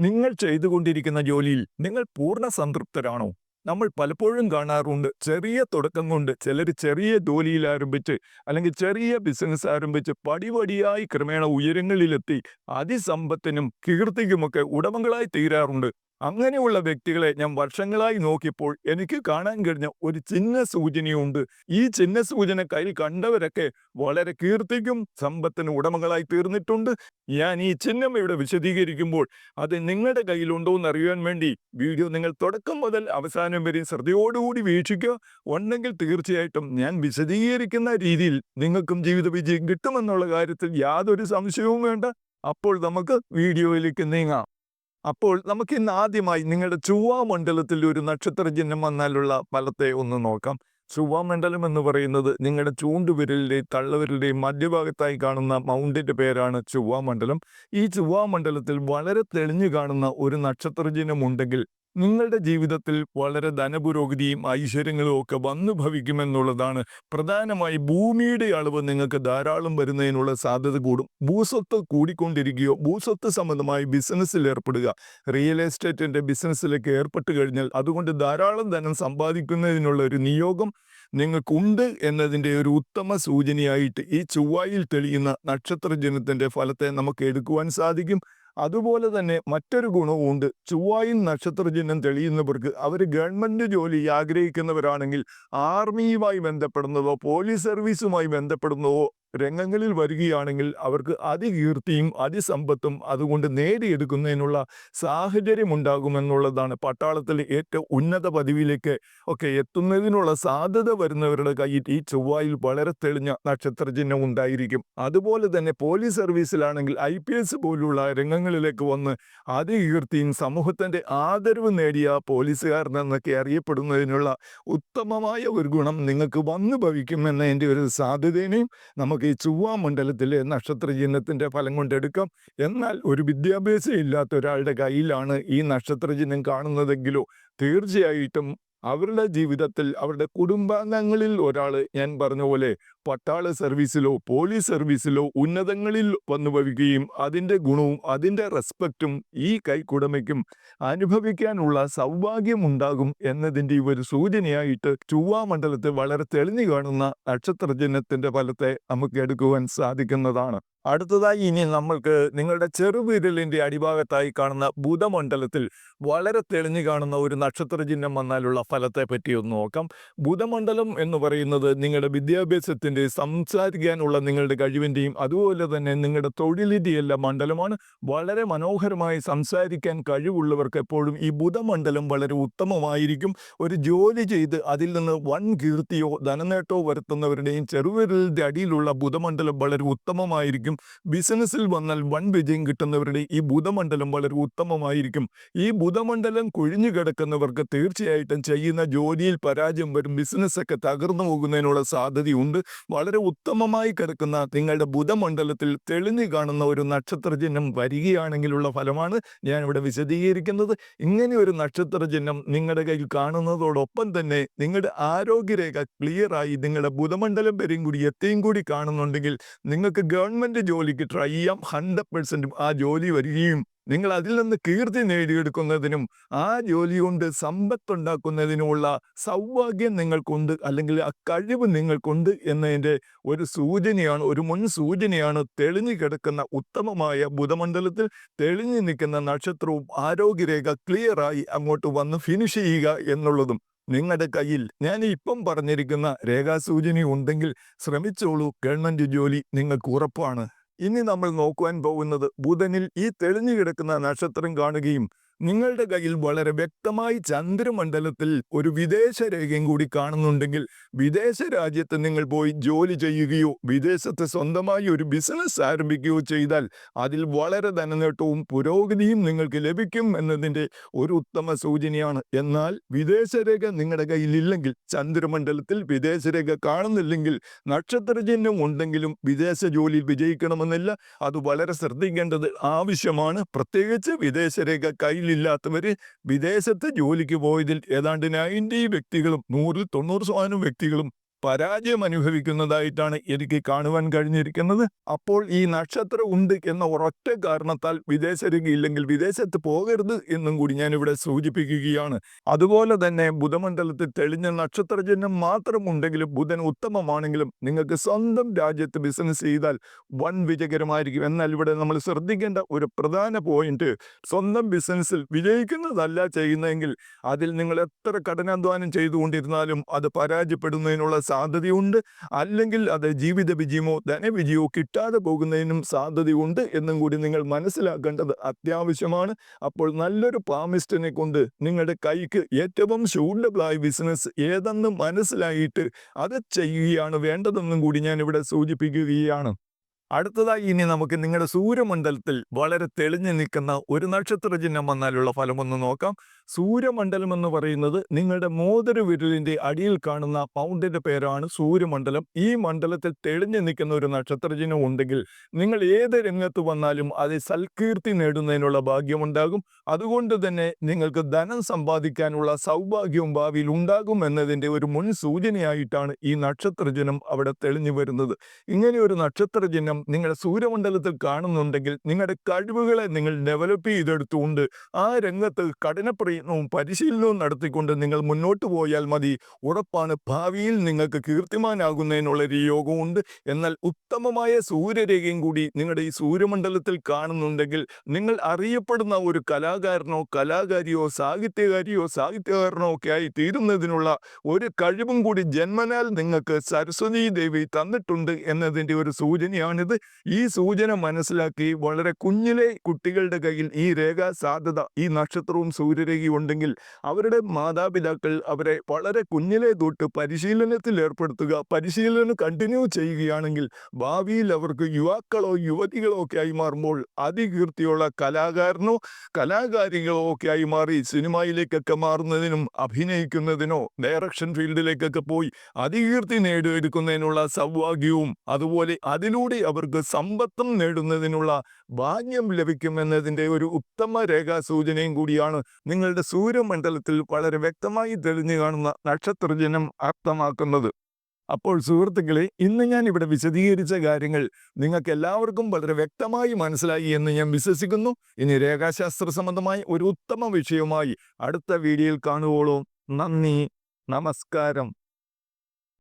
നിങ്ങൾ ചെയ്തുകൊണ്ടിരിക്കുന്ന ജോലിയിൽ നിങ്ങൾ പൂർണ സംതൃപ്തരാണോ? നമ്മൾ പലപ്പോഴും കാണാറുണ്ട് ചെറിയ തുടക്കം കൊണ്ട് ചിലർ ചെറിയ ജോലിയിൽ ആരംഭിച്ച് അല്ലെങ്കിൽ ചെറിയ ബിസിനസ് ആരംഭിച്ച് പടിപടിയായി ക്രമേണ ഉയരങ്ങളിലെത്തി അതിസമ്പത്തിനും കീർത്തിക്കുമൊക്കെ ഉടമകളായി തീരാറുണ്ട്. അങ്ങനെയുള്ള വ്യക്തികളെ ഞാൻ വർഷങ്ങളായി നോക്കിയപ്പോൾ എനിക്ക് കാണാൻ കഴിഞ്ഞ ഒരു ചിഹ്ന സൂചനയുണ്ട് ഈ ചിഹ്ന സൂചന കയ്യിൽ കണ്ടവരൊക്കെ വളരെ കീർത്തിക്കും സമ്പത്തിന് ഉടമകളായി തീർന്നിട്ടുണ്ട്. ഞാൻ ഈ ചിഹ്നം ഇവിടെ വിശദീകരിക്കുമ്പോൾ അത് നിങ്ങളുടെ കയ്യിലുണ്ടോ എന്ന് അറിയാൻ വേണ്ടി വീഡിയോ നിങ്ങൾ തുടക്കം മുതൽ അവസാനം വരെ ശ്രദ്ധയോടുകൂടി വീക്ഷിക്കുക. ഉണ്ടെങ്കിൽ തീർച്ചയായിട്ടും ഞാൻ വിശദീകരിക്കുന്ന രീതിയിൽ നിങ്ങൾക്കും ജീവിത വിജയം കിട്ടുമെന്നുള്ള കാര്യത്തിൽ യാതൊരു സംശയവും വേണ്ട. അപ്പോൾ നമുക്ക് വീഡിയോയിലേക്ക് നീങ്ങാം. അപ്പോൾ നമുക്ക് ഇന്ന് ആദ്യമായി നിങ്ങളുടെ ചൊവ്വാമണ്ഡലത്തിൽ ഒരു നക്ഷത്ര ചിഹ്നം വന്നാലുള്ള ഫലത്തെ ഒന്ന് നോക്കാം. ചൊവ്വാമണ്ഡലം എന്ന് പറയുന്നത് നിങ്ങളുടെ ചൂണ്ടുവിരലിന്റെയും തള്ളവിരലിന്റെയും മധ്യഭാഗത്തായി കാണുന്ന മൗണ്ടിന്റെ പേരാണ് ചൊവ്വാമണ്ഡലം. ഈ ചൊവ്വാമണ്ഡലത്തിൽ വളരെ തെളിഞ്ഞു കാണുന്ന ഒരു നക്ഷത്ര ചിഹ്നം ഉണ്ടെങ്കിൽ നിങ്ങളുടെ ജീവിതത്തിൽ വളരെ ധനപുരോഗതിയും ഐശ്വര്യങ്ങളും ഒക്കെ വന്നു ഭവിക്കുമെന്നുള്ളതാണ്. പ്രധാനമായി ഭൂമിയുടെ അളവ് നിങ്ങൾക്ക് ധാരാളം വരുന്നതിനുള്ള സാധ്യത കൂടും. ഭൂസ്വത്ത് കൂടിക്കൊണ്ടിരിക്കുകയോ ഭൂസ്വത്ത് സംബന്ധമായി ബിസിനസ്സിൽ ഏർപ്പെടുക റിയൽ എസ്റ്റേറ്റിന്റെ ബിസിനസ്സിലേക്ക് ഏർപ്പെട്ട് കഴിഞ്ഞാൽ അതുകൊണ്ട് ധാരാളം ധനം സമ്പാദിക്കുന്നതിനുള്ള ഒരു നിയോഗം നിങ്ങൾക്കുണ്ട് എന്നതിന്റെ ഒരു ഉത്തമ സൂചനയായിട്ട് ഈ ചൊവ്വായിൽ തെളിയുന്ന നക്ഷത്ര ജനത്തിന്റെ ഫലത്തെ നമുക്ക് എടുക്കുവാൻ സാധിക്കും. അതുപോലെ തന്നെ മറ്റൊരു ഗുണവും ഉണ്ട് ചൊവ്വായിൽ നക്ഷത്ര ചിഹ്നം തെളിയുന്നവർക്ക് അവർ ഗവൺമെന്റ് ജോലി ആഗ്രഹിക്കുന്നവരാണെങ്കിൽ ആർമിയുമായി ബന്ധപ്പെടുന്നതോ പോലീസ് സർവീസുമായി ബന്ധപ്പെടുന്നതോ രംഗങ്ങളിൽ വരികയാണെങ്കിൽ അവർക്ക് അതികീർത്തിയും അതിസമ്പത്തും അതുകൊണ്ട് നേടിയെടുക്കുന്നതിനുള്ള സാഹചര്യം ഉണ്ടാകുമെന്നുള്ളതാണ് പട്ടാളത്തിൽ ഏറ്റവും ഉന്നത പദവിയിലേക്ക് ഒക്കെ എത്തുന്നതിനുള്ള സാധ്യത വരുന്നവരുടെ കയ്യിൽ ഈ ചൊവ്വായിൽ വളരെ തെളിഞ്ഞ നക്ഷത്ര ചിഹ്നം ഉണ്ടായിരിക്കും. അതുപോലെ തന്നെ പോലീസ് സർവീസിലാണെങ്കിൽ ഐ പി എസ് പോലുള്ള രംഗങ്ങളിലേക്ക് വന്ന് അതികീർത്തിയും സമൂഹത്തിന്റെ ആദരവ് നേടിയ പോലീസുകാരനെന്നൊക്കെ അറിയപ്പെടുന്നതിനുള്ള ഉത്തമമായ ഒരു ഗുണം നിങ്ങൾക്ക് വന്നു ഭവിക്കുമെന്നതിന്റെ ഒരു സാധ്യതയെയും നമുക്ക് ഈ ചൊവ്വാ മണ്ഡലത്തിൽ നക്ഷത്ര ചിഹ്നത്തിന്റെ ഫലം കൊണ്ടെടുക്കാം. എന്നാൽ ഒരു വിദ്യാഭ്യാസം ഇല്ലാത്ത ഒരാളുടെ കയ്യിലാണ് ഈ നക്ഷത്ര ചിഹ്നം കാണുന്നതെങ്കിലോ തീർച്ചയായിട്ടും അവരുടെ ജീവിതത്തിൽ അവരുടെ കുടുംബാംഗങ്ങളിൽ ഒരാൾ ഞാൻ പറഞ്ഞ പോലെ പട്ടാള സർവീസിലോ പോലീസ് സർവീസിലോ ഉന്നതങ്ങളിൽ വന്നു വരികയും അതിന്റെ ഗുണവും അതിന്റെ റെസ്പെക്റ്റും ഈ കൈക്കുടമയ്ക്കും അനുഭവിക്കാനുള്ള സൗഭാഗ്യം ഉണ്ടാകും എന്നതിന്റെ ഒരു സൂചനയായിട്ട് ചൊവ്വാ വളരെ തെളിഞ്ഞു കാണുന്ന നക്ഷത്രജനത്തിന്റെ ഫലത്തെ നമുക്ക് എടുക്കുവാൻ സാധിക്കുന്നതാണ്. അടുത്തതായി ഇനി നമ്മൾക്ക് നിങ്ങളുടെ ചെറുവിരലിന്റെ അടിഭാഗത്തായി കാണുന്ന ബുധമണ്ഡലത്തിൽ വളരെ തെളിഞ്ഞു കാണുന്ന ഒരു നക്ഷത്ര ചിഹ്നം വന്നാലുള്ള ഫലത്തെ പറ്റി ഒന്ന് നോക്കാം. ബുധമണ്ഡലം എന്ന് പറയുന്നത് നിങ്ങളുടെ വിദ്യാഭ്യാസത്തിന്റെ സംസാരിക്കാനുള്ള നിങ്ങളുടെ കഴിവിന്റെയും അതുപോലെ തന്നെ നിങ്ങളുടെ തൊഴിലിന്റെയും മണ്ഡലമാണ്. വളരെ മനോഹരമായി സംസാരിക്കാൻ കഴിവുള്ളവർക്ക് എപ്പോഴും ഈ ബുധമണ്ഡലം വളരെ ഉത്തമമായിരിക്കും. ഒരു ജോലി ചെയ്ത് അതിൽ നിന്ന് വൻ കീർത്തിയോ ധനനേട്ടമോ വരുത്തുന്നവരുടെയും ചെറുവിരലിന്റെ അടിയിലുള്ള ബുധമണ്ഡലം വളരെ ഉത്തമമായിരിക്കും. ബിസിനസ്സിൽ വന്നാൽ വൺ വിജയം കിട്ടുന്നവരുടെ ഈ ബുധമണ്ഡലം വളരെ ഉത്തമമായിരിക്കും. ഈ ബുധമണ്ഡലം കൊഴിഞ്ഞു കിടക്കുന്നവർക്ക് തീർച്ചയായിട്ടും ചെയ്യുന്ന ജോലിയിൽ പരാജയം വരും. ബിസിനസ്സൊക്കെ തകർന്നു പോകുന്നതിനുള്ള സാധ്യതയുണ്ട്. വളരെ ഉത്തമമായി കിടക്കുന്ന നിങ്ങളുടെ ബുധമണ്ഡലത്തിൽ തെളിഞ്ഞു കാണുന്ന ഒരു നക്ഷത്ര ചിഹ്നം വരികയാണെങ്കിലുള്ള ഫലമാണ് ഞാൻ ഇവിടെ വിശദീകരിക്കുന്നത്. ഇങ്ങനെ ഒരു നക്ഷത്ര ചിഹ്നം നിങ്ങളുടെ കയ്യിൽ കാണുന്നതോടൊപ്പം തന്നെ നിങ്ങളുടെ ആരോഗ്യരേഖ ക്ലിയറായി നിങ്ങളുടെ ബുധമണ്ഡലം വരെയും കൂടി എത്തിയും കൂടി കാണുന്നുണ്ടെങ്കിൽ നിങ്ങൾക്ക് ഗവൺമെന്റ് ജോലിക്ക് ട്രൈ ചെയ്യാം. ഹൺഡ്രഡ് പെർസെന്റും ആ ജോലി വരികയും നിങ്ങൾ അതിൽ നിന്ന് കീർത്തി നേടിയെടുക്കുന്നതിനും ആ ജോലി കൊണ്ട് സമ്പത്തുണ്ടാക്കുന്നതിനുമുള്ള സൗഭാഗ്യം നിങ്ങൾക്കുണ്ട് അല്ലെങ്കിൽ ആ കഴിവ് നിങ്ങൾക്കുണ്ട് എന്നതിന്റെ ഒരു സൂചനയാണ് ഒരു മുൻ സൂചനയാണ് തെളിഞ്ഞു കിടക്കുന്ന ഉത്തമമായ ബുധമണ്ഡലത്തിൽ തെളിഞ്ഞു നിൽക്കുന്ന നക്ഷത്രവും ആരോഗ്യരേഖ ക്ലിയറായി അങ്ങോട്ട് വന്ന് ഫിനിഷ് ചെയ്യുക എന്നുള്ളതും. നിങ്ങളുടെ കയ്യിൽ ഞാൻ ഇപ്പം പറഞ്ഞിരിക്കുന്ന രേഖാസൂചന ഉണ്ടെങ്കിൽ ശ്രമിച്ചോളൂ. ഗവൺമെന്റ് ജോലി നിങ്ങൾക്ക് ഉറപ്പാണ്. ഇനി നമ്മൾ നോക്കുവാൻ പോകുന്നത് ബുധനിൽ ഈ തെളിഞ്ഞു കിടക്കുന്ന നക്ഷത്രം കാണുകയും നിങ്ങളുടെ കയ്യിൽ വളരെ വ്യക്തമായി ചന്ദ്രമണ്ഡലത്തിൽ ഒരു വിദേശ രേഖയും കൂടി കാണുന്നുണ്ടെങ്കിൽ വിദേശ രാജ്യത്ത് നിങ്ങൾ പോയി ജോലി ചെയ്യുകയോ വിദേശത്ത് സ്വന്തമായി ഒരു ബിസിനസ് ആരംഭിക്കുകയോ ചെയ്താൽ അതിൽ വളരെ ധനനേട്ടവും പുരോഗതിയും നിങ്ങൾക്ക് ലഭിക്കും എന്നതിന്റെ ഒരു ഉത്തമ സൂചനയാണ്. എന്നാൽ വിദേശരേഖ നിങ്ങളുടെ കയ്യിലില്ലെങ്കിൽ ചന്ദ്രമണ്ഡലത്തിൽ വിദേശരേഖ കാണുന്നില്ലെങ്കിൽ നക്ഷത്ര ചിഹ്നം ഉണ്ടെങ്കിലും വിദേശ ജോലിയിൽ വിജയിക്കണമെന്നില്ല. അത് വളരെ ശ്രദ്ധിക്കേണ്ടത് ആവശ്യമാണ്. പ്രത്യേകിച്ച് വിദേശരേഖ കയ്യിലില്ലാത്തവര് വിദേശത്ത് ജോലിക്ക് പോയതിൽ ഏതാണ്ട് നയന്റി വ്യക്തികളും നൂറിൽ തൊണ്ണൂറ് ശതമാനം വ്യക്തികളും പരാജയം അനുഭവിക്കുന്നതായിട്ടാണ് എനിക്ക് കാണുവാൻ കഴിഞ്ഞിരിക്കുന്നത്. അപ്പോൾ ഈ നക്ഷത്രം ഉണ്ട് എന്ന ഒരൊറ്റ കാരണത്താൽ വിദേശരംഗം ഇല്ലെങ്കിൽ വിദേശത്ത് പോകരുത് എന്നും കൂടി ഞാനിവിടെ സൂചിപ്പിക്കുകയാണ്. അതുപോലെ തന്നെ ബുധമണ്ഡലത്തിൽ തെളിഞ്ഞ നക്ഷത്രചിഹ്നം മാത്രം ഉണ്ടെങ്കിലും ബുധൻ ഉത്തമമാണെങ്കിലും നിങ്ങൾക്ക് സ്വന്തം രാജ്യത്ത് ബിസിനസ് ചെയ്താൽ വൻ വിജയകരമായിരിക്കും. എന്നാൽ ഇവിടെ നമ്മൾ ശ്രദ്ധിക്കേണ്ട ഒരു പ്രധാന പോയിന്റ് സ്വന്തം ബിസിനസ്സിൽ വിജയിക്കുന്നതല്ല ചെയ്യുന്നതെങ്കിൽ അതിൽ നിങ്ങൾ എത്ര കഠിനാധ്വാനം ചെയ്തുകൊണ്ടിരുന്നാലും അത് പരാജയപ്പെടുന്നതിനുള്ള സാധ്യതയുണ്ട്. അല്ലെങ്കിൽ അത് ജീവിത വിജയമോ ധനവിജയമോ കിട്ടാതെ പോകുന്നതിനും സാധ്യതയുണ്ട് എന്നും കൂടി നിങ്ങൾ മനസ്സിലാക്കേണ്ടത് അത്യാവശ്യമാണ്. അപ്പോൾ നല്ലൊരു പാമിസ്റ്റിനെ കൊണ്ട് നിങ്ങളുടെ കൈക്ക് ഏറ്റവും ഷൂഡബിളായ ബിസിനസ് ഏതെന്ന് മനസ്സിലായിട്ട് അത് ചെയ്യുകയാണ് വേണ്ടതെന്നും കൂടി ഞാൻ ഇവിടെ സൂചിപ്പിക്കുകയാണ്. അടുത്തതായി ഇനി നമുക്ക് നിങ്ങളുടെ സൂര്യമണ്ഡലത്തിൽ വളരെ തെളിഞ്ഞു നിൽക്കുന്ന ഒരു നക്ഷത്ര ചിഹ്നം വന്നാലുള്ള ഫലമൊന്ന് നോക്കാം. സൂര്യമണ്ഡലം എന്ന് പറയുന്നത് നിങ്ങളുടെ മോതിര വിരലിന്റെ അടിയിൽ കാണുന്ന പൗണ്ടിന്റെ പേരാണ് സൂര്യമണ്ഡലം. ഈ മണ്ഡലത്തിൽ തെളിഞ്ഞു നിൽക്കുന്ന ഒരു നക്ഷത്ര ചിഹ്നം ഉണ്ടെങ്കിൽ നിങ്ങൾ ഏത് രംഗത്ത് വന്നാലും അത് സൽകീർത്തി നേടുന്നതിനുള്ള ഭാഗ്യമുണ്ടാകും. അതുകൊണ്ട് തന്നെ നിങ്ങൾക്ക് ധനം സമ്പാദിക്കാനുള്ള സൗഭാഗ്യവും ഭാവിയിൽ ഉണ്ടാകും എന്നതിന്റെ ഒരു മുൻ സൂചനയായിട്ടാണ് ഈ നക്ഷത്ര ചിഹ്നം അവിടെ തെളിഞ്ഞു വരുന്നത്. ഇങ്ങനെ ഒരു നക്ഷത്ര ചിഹ്നം നിങ്ങളുടെ സൂര്യമണ്ഡലത്തിൽ കാണുന്നുണ്ടെങ്കിൽ നിങ്ങളുടെ കഴിവുകളെ നിങ്ങൾ ഡെവലപ്പ് ചെയ്തെടുത്തുകൊണ്ട് ആ രംഗത്ത് കഠിന പ്രയത്നവും പരിശീലനവും നടത്തിക്കൊണ്ട് നിങ്ങൾ മുന്നോട്ട് പോയാൽ മതി. ഉറപ്പാണ് ഭാവിയിൽ നിങ്ങൾക്ക് കീർത്തിമാനാകുന്നതിനുള്ള ഒരു യോഗമുണ്ട് എന്നാൽ ഉത്തമമായ സൂര്യരേഖയും കൂടി നിങ്ങളുടെ ഈ സൂര്യമണ്ഡലത്തിൽ കാണുന്നുണ്ടെങ്കിൽ നിങ്ങൾ അറിയപ്പെടുന്ന ഒരു കലാകാരനോ കലാകാരിയോ സാഹിത്യകാരിയോ സാഹിത്യകാരനോ ഒക്കെ ആയി തീരുന്നതിനുള്ള ഒരു കഴിവും കൂടി ജന്മനാൽ നിങ്ങൾക്ക് സരസ്വതി ദേവി തന്നിട്ടുണ്ട് എന്നതിന്റെ ഒരു സൂചനയാണിത്. ഈ സൂചന മനസ്സിലാക്കി വളരെ കുഞ്ഞിലെ കുട്ടികളുടെ കയ്യിൽ ഈ രേഖ സാധ്യത ഈ നക്ഷത്രവും സൂര്യരേഖയും ഉണ്ടെങ്കിൽ അവരുടെ മാതാപിതാക്കൾ അവരെ വളരെ കുഞ്ഞിലെ തൊട്ട് പരിശീലനത്തിൽ ഏർപ്പെടുത്തുക പരിശീലനം കണ്ടിന്യൂ ചെയ്യുകയാണെങ്കിൽ ഭാവിയിൽ അവർക്ക് യുവാക്കളോ യുവതികളോ ഒക്കെ ആയി മാറുമ്പോൾ അതികീർത്തിയുള്ള കലാകാരനോ കലാകാരികളോ ഒക്കെ ആയി മാറി സിനിമയിലേക്കൊക്കെ മാറുന്നതിനും അഭിനയിക്കുന്നതിനോ ഡയറക്ഷൻ ഫീൽഡിലേക്കൊക്കെ പോയി അതികീർത്തി നേടിയെടുക്കുന്നതിനുള്ള സൗഭാഗ്യവും അതുപോലെ അതിലൂടെ അവർക്ക് സമ്പത്തും നേടുന്നതിനുള്ള ഭാഗ്യം ലഭിക്കുമെന്നതിന്റെ ഒരു ഉത്തമ രേഖാ സൂചനയും കൂടിയാണ് നിങ്ങളുടെ സൂര്യമണ്ഡലത്തിൽ വളരെ വ്യക്തമായി തെളിഞ്ഞു കാണുന്ന നക്ഷത്രജനം അർത്ഥമാക്കുന്നത്. അപ്പോൾ സുഹൃത്തുക്കളെ ഇന്ന് ഞാൻ ഇവിടെ വിശദീകരിച്ച കാര്യങ്ങൾ നിങ്ങൾക്ക് എല്ലാവർക്കും വളരെ വ്യക്തമായി മനസ്സിലായി എന്ന് ഞാൻ വിശ്വസിക്കുന്നു. ഇനി രേഖാശാസ്ത്ര സംബന്ധമായി ഒരു ഉത്തമ വിഷയവുമായി അടുത്ത വീഡിയോയിൽ കാണുവോളൂ. നന്ദി. നമസ്കാരം.